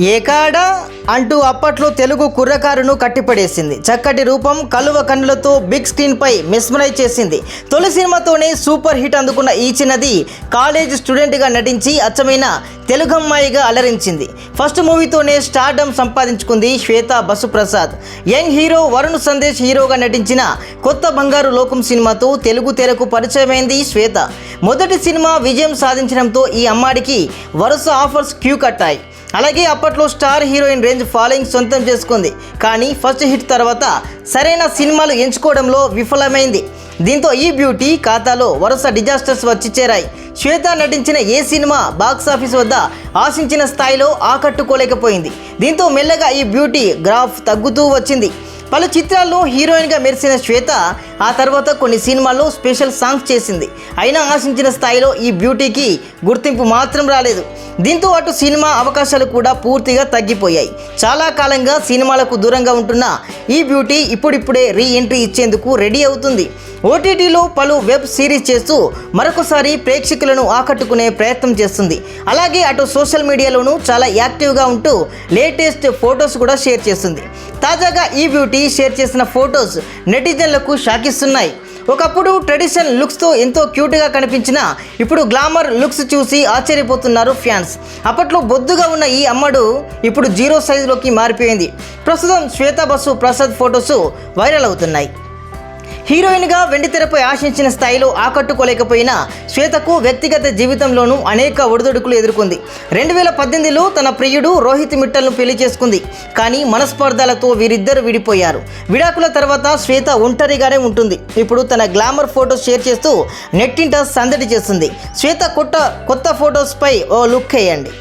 ఏకాడా అంటూ అప్పట్లో తెలుగు కుర్రకారును కట్టిపడేసింది. చక్కటి రూపం కలువ కన్నులతో బిగ్ స్క్రీన్ పై చేసింది. తొలి సినిమాతోనే సూపర్ హిట్ అందుకున్న ఈ చిన్నది కాలేజ్ స్టూడెంట్గా నటించి అచ్చమైన తెలుగమ్మాయిగా అలరించింది. ఫస్ట్ మూవీతోనే స్టార్డమ్ సంపాదించుకుంది శ్వేత బసుప్రసాద్. యంగ్ హీరో వరుణ్ సందేశ్ హీరోగా నటించిన కొత్త బంగారు లోకం సినిమాతో తెలుగు తెరకు పరిచయమైంది శ్వేత. మొదటి సినిమా విజయం సాధించడంతో ఈ అమ్మాడికి వరుస ఆఫర్స్ క్యూ కట్టాయి. అలాగే అప్పట్లో స్టార్ హీరోయిన్ రేంజ్ ఫాలోయింగ్ సొంతం చేసుకుంది. కానీ ఫస్ట్ హిట్ తర్వాత సరైన సినిమాలు ఎంచుకోవడంలో విఫలమైంది. దీంతో ఈ బ్యూటీ ఖాతాలో వరుస డిజాస్టర్స్ వచ్చి చేరాయి. శ్వేత నటించిన ఏ సినిమా బాక్స్ ఆఫీస్ వద్ద ఆశించిన స్థాయిలో ఆకట్టుకోలేకపోయింది. దీంతో మెల్లగా ఈ బ్యూటీ గ్రాఫ్ తగ్గుతూ వచ్చింది. పలు చిత్రాల్లో హీరోయిన్గా మెరిసిన శ్వేత ఆ తర్వాత కొన్ని సినిమాల్లో స్పెషల్ సాంగ్స్ చేసింది. అయినా ఆశించిన స్థాయిలో ఈ బ్యూటీకి గుర్తింపు మాత్రం రాలేదు. దీంతో అటు సినిమా అవకాశాలు కూడా పూర్తిగా తగ్గిపోయాయి. చాలా కాలంగా సినిమాలకు దూరంగా ఉంటున్న ఈ బ్యూటీ ఇప్పుడిప్పుడే రీ ఎంట్రీ ఇచ్చేందుకు రెడీ అవుతుంది. ఓటీటీలో పలు వెబ్ సిరీస్ చేస్తూ మరొకసారి ప్రేక్షకులను ఆకట్టుకునే ప్రయత్నం చేస్తుంది. అలాగే అటు సోషల్ మీడియాలోనూ చాలా యాక్టివ్గా ఉంటూ లేటెస్ట్ ఫొటోస్ కూడా షేర్ చేస్తుంది. తాజాగా ఈ బ్యూటీ షేర్ చేసిన ఫొటోస్ నెటిజన్లకు షాకిస్తున్నాయి. ఒకప్పుడు ట్రెడిషన్ లుక్స్తో ఎంతో క్యూట్గా కనిపించిన ఇప్పుడు గ్లామర్ లుక్స్ చూసి ఆశ్చర్యపోతున్నారు ఫ్యాన్స్. అప్పట్లో బొద్దుగా ఉన్న ఈ అమ్మడు ఇప్పుడు జీరో సైజులోకి మారిపోయింది. ప్రస్తుతం శ్వేతా బసు ప్రసాద్ ఫొటోస్ వైరల్ అవుతున్నాయి. హీరోయిన్గా వెండితెరపై ఆశించిన స్థాయిలో ఆకట్టుకోలేకపోయిన శ్వేతకు వ్యక్తిగత జీవితంలోనూ అనేక ఒడిదొడుకులు ఎదుర్కొంది. రెండు వేల పద్దెనిమిదిలో తన ప్రియుడు రోహిత్ మిట్టల్ను పెళ్ళి చేసుకుంది. కానీ మనస్పర్ధాలతో వీరిద్దరు విడిపోయారు. విడాకుల తర్వాత శ్వేత ఒంటరిగానే ఉంటుంది. ఇప్పుడు తన గ్లామర్ ఫోటోస్ షేర్ చేస్తూ నెట్టింట సందడి చేస్తుంది. శ్వేత కొత్త కొత్త ఫొటోస్పై ఓ లుక్ వేయండి.